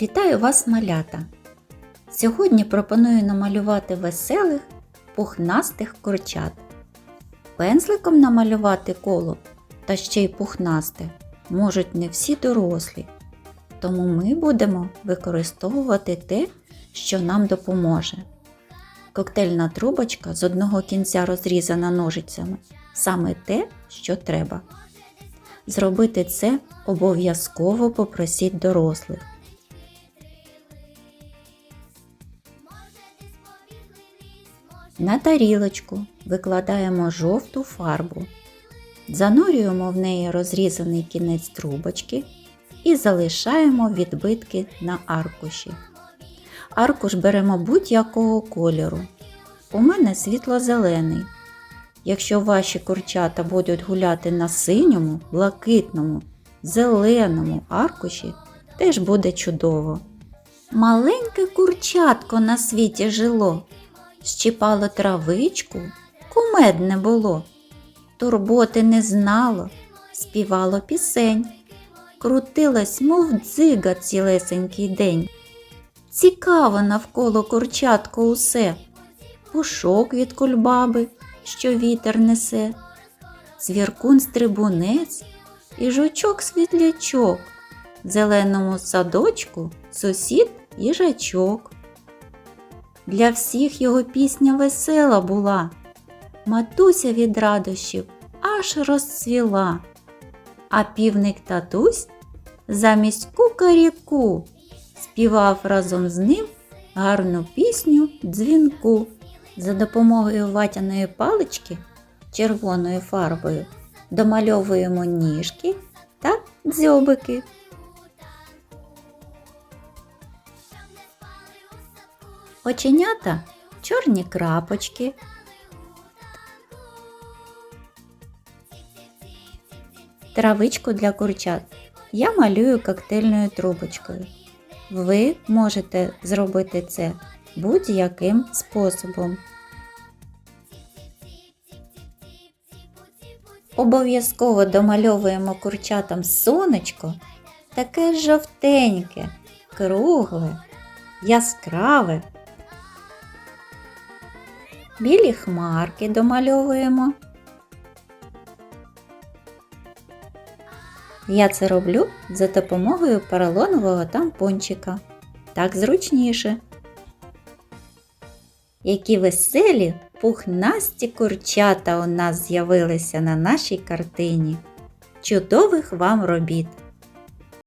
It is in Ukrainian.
Вітаю вас, малята! Сьогодні пропоную намалювати веселих пухнастих курчат. Пензликом намалювати коло та ще й пухнасте можуть не всі дорослі, тому ми будемо використовувати те, що нам допоможе. Коктейльна трубочка з одного кінця розрізана ножицями саме те, що треба. Зробити це обов'язково попросіть дорослих. На тарілочку викладаємо жовту фарбу, занурюємо в неї розрізаний кінець трубочки і залишаємо відбитки на аркуші. Аркуш беремо будь-якого кольору. У мене світло-зелений. Якщо ваші курчата будуть гуляти на синьому, блакитному, зеленому аркуші, теж буде чудово. Маленьке курчатко на світі жило, щіпало травичку, кумедне було, турботи не знало, співало пісень, крутилось, мов дзига цілесенький день. Цікаво навколо курчатко усе, пушок від кульбаби, що вітер несе, цвіркун стрибунець і жучок світлячок, в зеленому садочку сусід їжачок. Для всіх його пісня весела була, матуся від радощів аж розцвіла, а півник татусь замість кукаріку співав разом з ним гарну пісню дзвінку. За допомогою ватяної палички червоною фарбою домальовуємо ніжки та дзьобики. Оченята чорні крапочки. Травичку для курчат я малюю коктейльною трубочкою. Ви можете зробити це будь-яким способом. Обов'язково домальовуємо курчатам сонечко таке жовтеньке, кругле, яскраве. Білі хмарки домальовуємо. Я це роблю за допомогою поролонового тампончика. Так зручніше. Які веселі пухнасті курчата у нас з'явилися на нашій картині. Чудових вам робіт!